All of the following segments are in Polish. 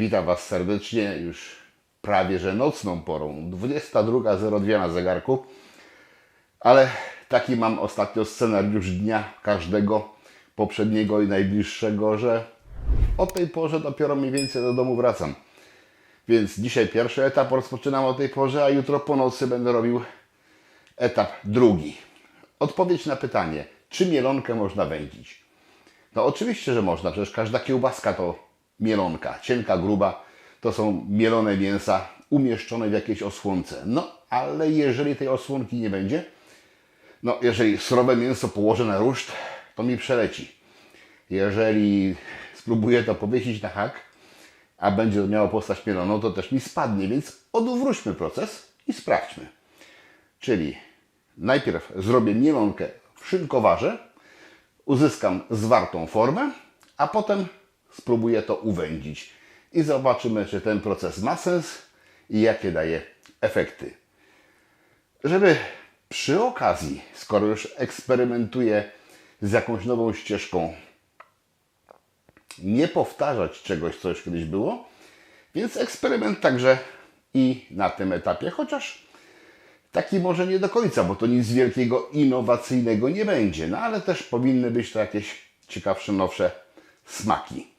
Witam Was serdecznie już prawie że nocną porą. 22.02 na zegarku. Ale taki mam ostatnio scenariusz dnia każdego poprzedniego i najbliższego, że o tej porze dopiero mniej więcej do domu wracam. Więc dzisiaj pierwszy etap rozpoczynam o tej porze, a jutro po nocy będę robił etap drugi. Odpowiedź na pytanie, czy mielonkę można wędzić? No oczywiście, że można, przecież każda kiełbaska to mielonka, cienka, gruba, to są mielone mięsa umieszczone w jakiejś osłonce. No, ale jeżeli tej osłonki nie będzie, no jeżeli surowe mięso położę na ruszt, to mi przeleci. Jeżeli spróbuję to powiesić na hak, a będzie to miało postać mieloną, to też mi spadnie, więc odwróćmy proces i sprawdźmy. Czyli najpierw zrobię mielonkę w szynkowarze, uzyskam zwartą formę, a potem spróbuję to uwędzić i zobaczymy, czy ten proces ma sens i jakie daje efekty. Żeby przy okazji, skoro już eksperymentuję z jakąś nową ścieżką, nie powtarzać czegoś, co już kiedyś było, więc eksperyment także i na tym etapie, chociaż taki może nie do końca, bo to nic wielkiego, innowacyjnego nie będzie, no ale też powinny być to jakieś ciekawsze, nowsze smaki.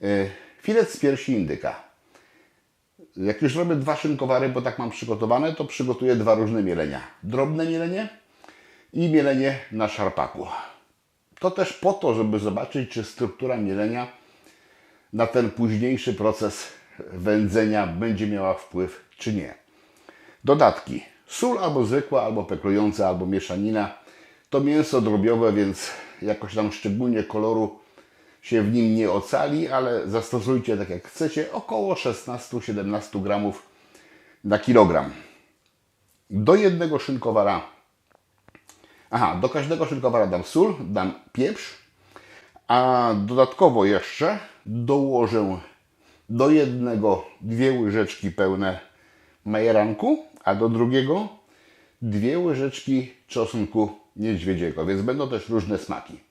Yy, Filet z piersi indyka. Jak już robię dwa szynkowary, bo tak mam przygotowane, to przygotuję dwa różne mielenia. Drobne mielenie i mielenie na szarpaku. To też po to, żeby zobaczyć, czy struktura mielenia na ten późniejszy proces wędzenia będzie miała wpływ, czy nie. Dodatki. Sól albo zwykła, albo peklująca, albo mieszanina. To mięso drobiowe, więc jakoś tam szczególnie koloru się w nim nie ocali, ale zastosujcie tak jak chcecie, około 16-17 gramów na kilogram. Do jednego szynkowara, aha, do każdego szynkowara dam sól, dam pieprz, a dodatkowo jeszcze dołożę do jednego dwie łyżeczki pełne majeranku, a do drugiego dwie łyżeczki czosnku niedźwiedziego, więc będą też różne smaki.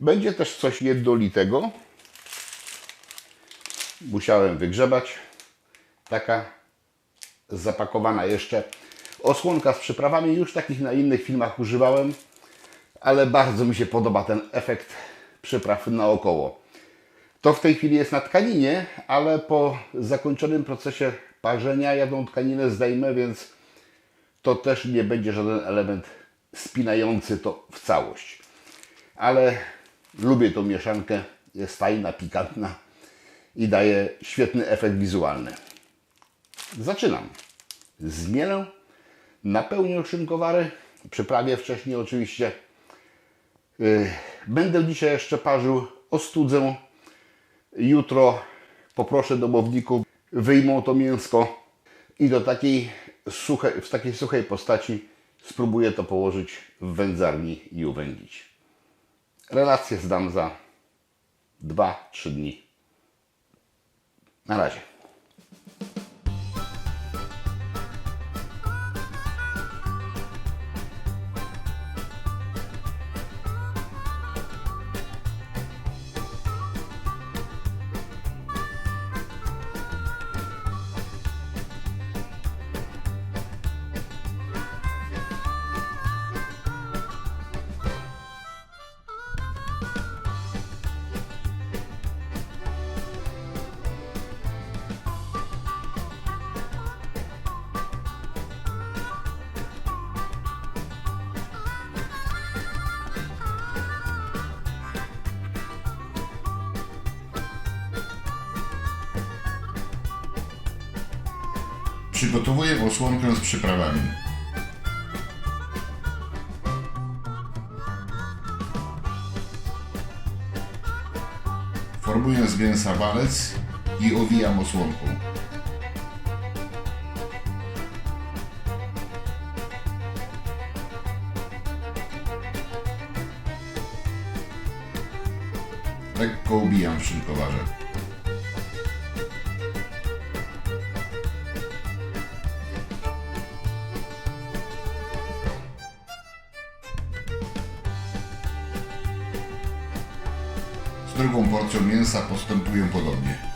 Będzie też coś jednolitego. Musiałem wygrzebać. Taka zapakowana jeszcze osłonka z przyprawami. Już takich na innych filmach używałem, ale bardzo mi się podoba ten efekt przypraw naokoło. To w tej chwili jest na tkaninie, ale po zakończonym procesie parzenia ja tą tkaninę zdejmę, więc to też nie będzie żaden element spinający to w całość. Ale lubię tą mieszankę, jest fajna, pikantna i daje świetny efekt wizualny. Zaczynam. Zmielę, napełnię szynkowary, przyprawię wcześniej oczywiście. Yy, Będę dzisiaj jeszcze parzył, ostudzę. Jutro poproszę domowników, wyjmą to mięsko i do takiej suchej, w takiej suchej postaci spróbuję to położyć w wędzarni i uwędzić. Relację zdam za 2-3 dni. Na razie. Przygotowuję osłonkę z przyprawami. Formuję z mięsa walec i owijam osłonką. Lekko ubijam w. drugą porcją mięsa postępuję podobnie.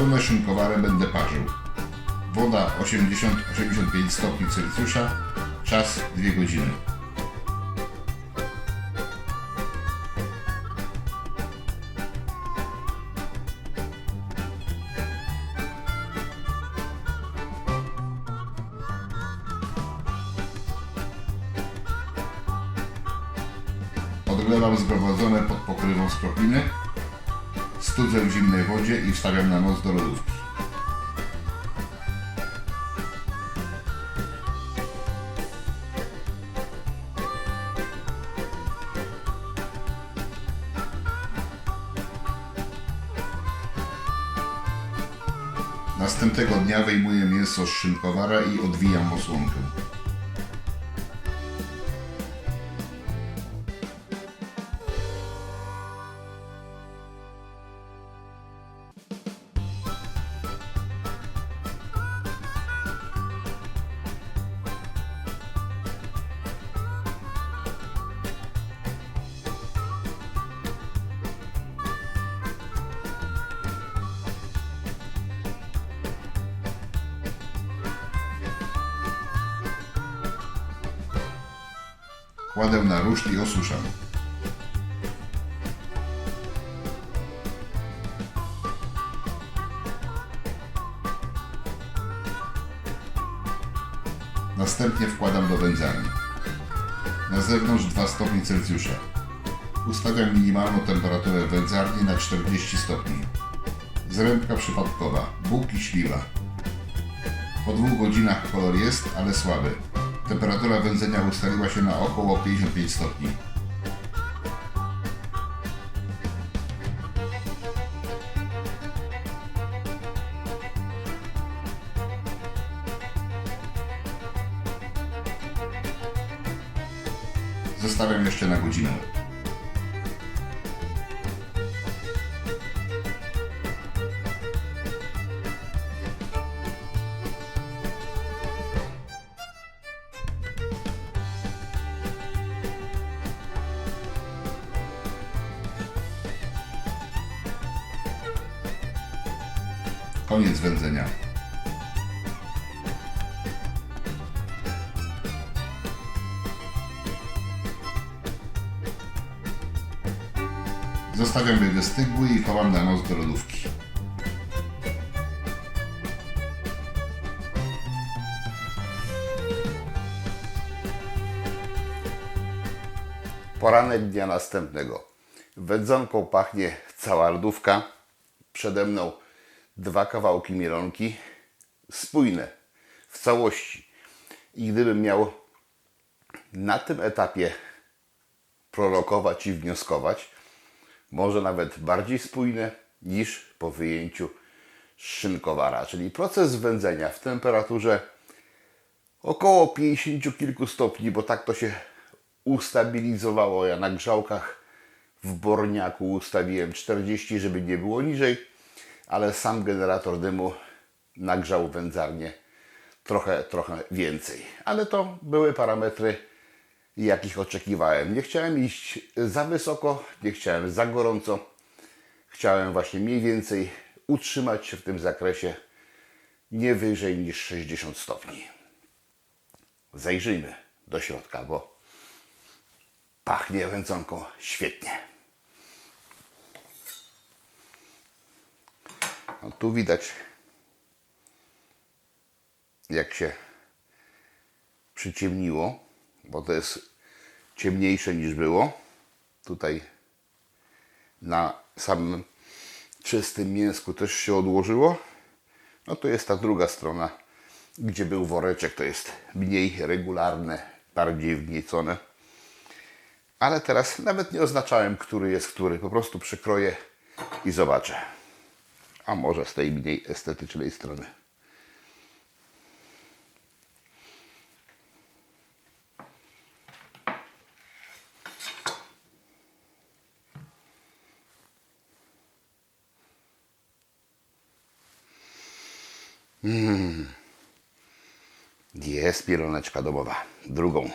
Schłodzone szynkowarę będę parzył. Woda 80-85 stopni Celsjusza. Czas 2 godziny. Odlewam zgromadzone pod pokrywą skropliny, studzę w zimnej wodzie i wstawiam na noc do lodówki. Następnego dnia wyjmuję mięso z szynkowara i odwijam osłonkę. Kładę na ruszt i osuszam. Następnie wkładam do wędzarni. Na zewnątrz 2 stopnie Celsjusza. Ustawiam minimalną temperaturę wędzarni na 40 stopni. Zrębka przypadkowa. Bóg i śliwa. Po dwóch godzinach kolor jest, ale słaby. Temperatura wędzenia ustaliła się na około 55 stopni. Zostawiam jeszcze na godzinę. Zostawiam je wystygły i chowam na noc do lodówki. Poranek dnia następnego. Wędzonką pachnie cała lodówka. Przede mną dwa kawałki mielonki. Spójne w całości. I gdybym miał na tym etapie prorokować i wnioskować, może nawet bardziej spójne niż po wyjęciu szynkowara. Czyli proces wędzenia w temperaturze około 50 kilku stopni, bo tak to się ustabilizowało. Ja na grzałkach w Borniaku ustawiłem 40, żeby nie było niżej, ale sam generator dymu nagrzał wędzarnię trochę, trochę więcej. Ale to były parametry, jakich oczekiwałem. Nie chciałem iść za wysoko, nie chciałem za gorąco. Chciałem właśnie mniej więcej utrzymać się w tym zakresie nie wyżej niż 60 stopni. Zajrzyjmy do środka, bo pachnie wędzonką świetnie. No, tu widać, jak się przyciemniło, bo to jest ciemniejsze niż było. Tutaj na samym czystym mięsku też się odłożyło. No to jest ta druga strona, gdzie był woreczek, to jest mniej regularne, bardziej wgniecone. Ale teraz nawet nie oznaczałem, który jest który. Po prostu przykroję i zobaczę. A może z tej mniej estetycznej strony. Mm. Jest pieloneczka domowa. Drugą.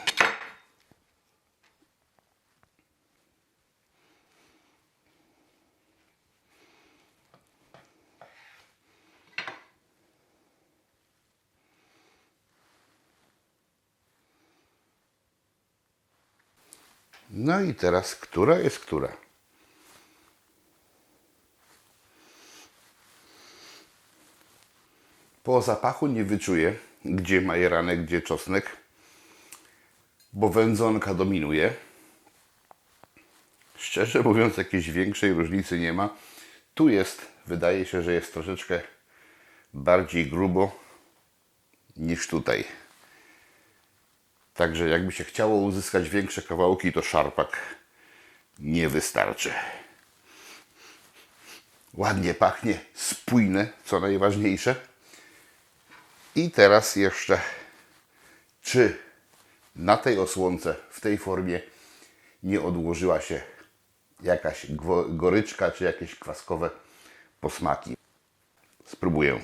No i teraz, która jest która? Po zapachu nie wyczuję, gdzie majeranek, gdzie czosnek, bo wędzonka dominuje. Szczerze mówiąc, jakiejś większej różnicy nie ma. Tu jest, wydaje się, że jest troszeczkę bardziej grubo niż tutaj. Także jakby się chciało uzyskać większe kawałki, to szarpak nie wystarczy. Ładnie pachnie, spójne, co najważniejsze. I teraz jeszcze, czy na tej osłonce, w tej formie nie odłożyła się jakaś goryczka, czy jakieś kwaskowe posmaki. Spróbuję.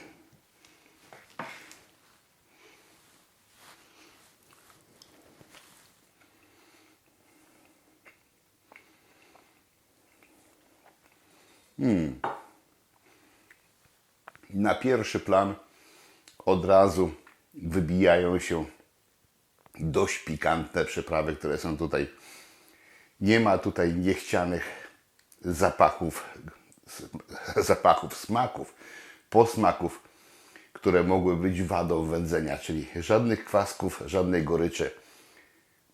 na pierwszy plan od razu wybijają się dość pikantne przyprawy, które są tutaj. Nie ma tutaj niechcianych zapachów, zapachów, smaków, posmaków, które mogły być wadą wędzenia, czyli żadnych kwasków, żadnej goryczy.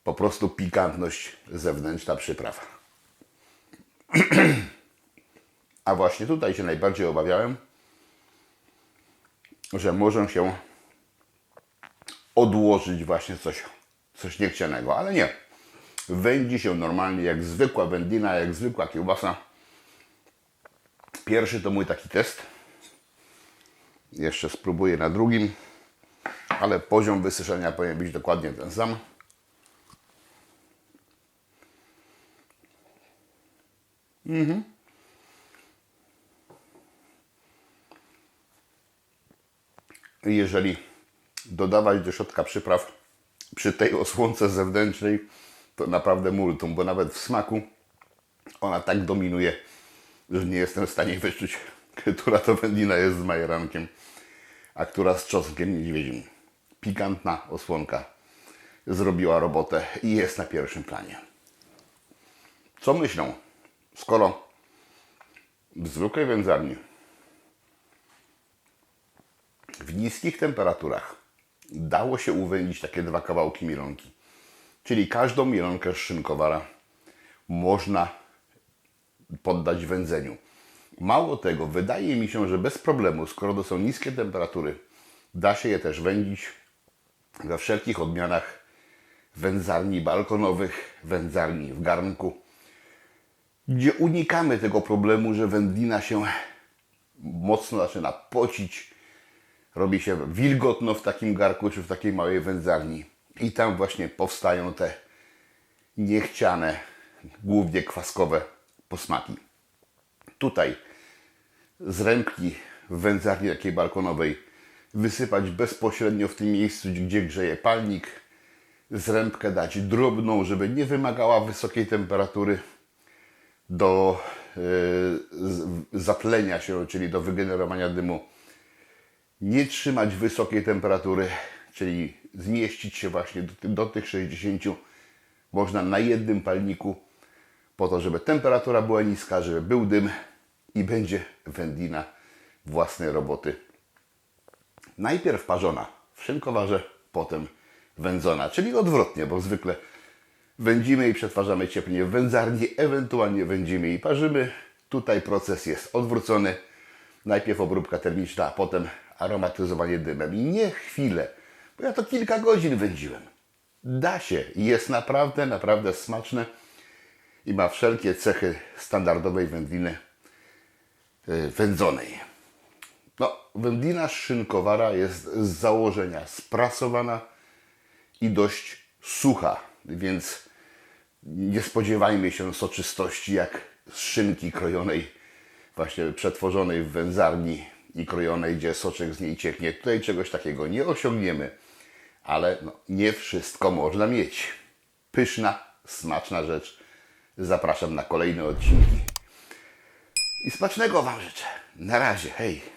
Po prostu pikantność zewnętrzna przypraw. A właśnie tutaj się najbardziej obawiałem, że może się odłożyć właśnie coś, coś niechcianego, ale nie. Wędzi się normalnie jak zwykła wędlina, jak zwykła kiełbasa. Pierwszy to mój taki test. Jeszcze spróbuję na drugim, ale poziom wysyszenia powinien być dokładnie ten sam. Jeżeli dodawać do środka przypraw przy tej osłonce zewnętrznej, to naprawdę multum, bo nawet w smaku ona tak dominuje, że nie jestem w stanie wyczuć, która to wędlina jest z majerankiem, a która z czosnkiem niedźwiedzim. Pikantna osłonka zrobiła robotę i jest na pierwszym planie. Co myślą, skoro w zwykłej wędzarni w niskich temperaturach dało się uwędzić takie dwa kawałki mielonki. Czyli każdą mielonkę szynkowara można poddać wędzeniu. Mało tego, wydaje mi się, że bez problemu, skoro to są niskie temperatury, da się je też wędzić we wszelkich odmianach wędzarni balkonowych, wędzarni w garnku, gdzie unikamy tego problemu, że wędlina się mocno zaczyna pocić, robi się wilgotno w takim garku czy w takiej małej wędzarni. I tam właśnie powstają te niechciane, głównie kwaskowe posmaki. Tutaj z rębki w wędzarni takiej balkonowej wysypać bezpośrednio w tym miejscu, gdzie grzeje palnik. Zrębkę dać drobną, żeby nie wymagała wysokiej temperatury do y, z- zatlenia się, czyli do wygenerowania dymu nie trzymać wysokiej temperatury, czyli zmieścić się właśnie do, do tych 60 można na jednym palniku, po to, żeby temperatura była niska, żeby był dym i będzie wędlina własnej roboty. Najpierw parzona w szynkowarze, potem wędzona, czyli odwrotnie, bo zwykle wędzimy i przetwarzamy cieplnie w wędzarni, ewentualnie wędzimy i parzymy. Tutaj proces jest odwrócony. Najpierw obróbka termiczna, a potem aromatyzowanie dymem. I nie chwilę, bo ja to kilka godzin wędziłem. Da się i jest naprawdę, naprawdę smaczne i ma wszelkie cechy standardowej wędliny yy, wędzonej. No, wędlina szynkowara jest z założenia sprasowana i dość sucha, więc nie spodziewajmy się soczystości jak z szynki krojonej, właśnie przetworzonej w wędzarni i krojonej, gdzie soczek z niej cieknie. Tutaj czegoś takiego nie osiągniemy, ale no, nie wszystko można mieć. Pyszna, smaczna rzecz. Zapraszam na kolejne odcinki. I smacznego Wam życzę. Na razie, hej.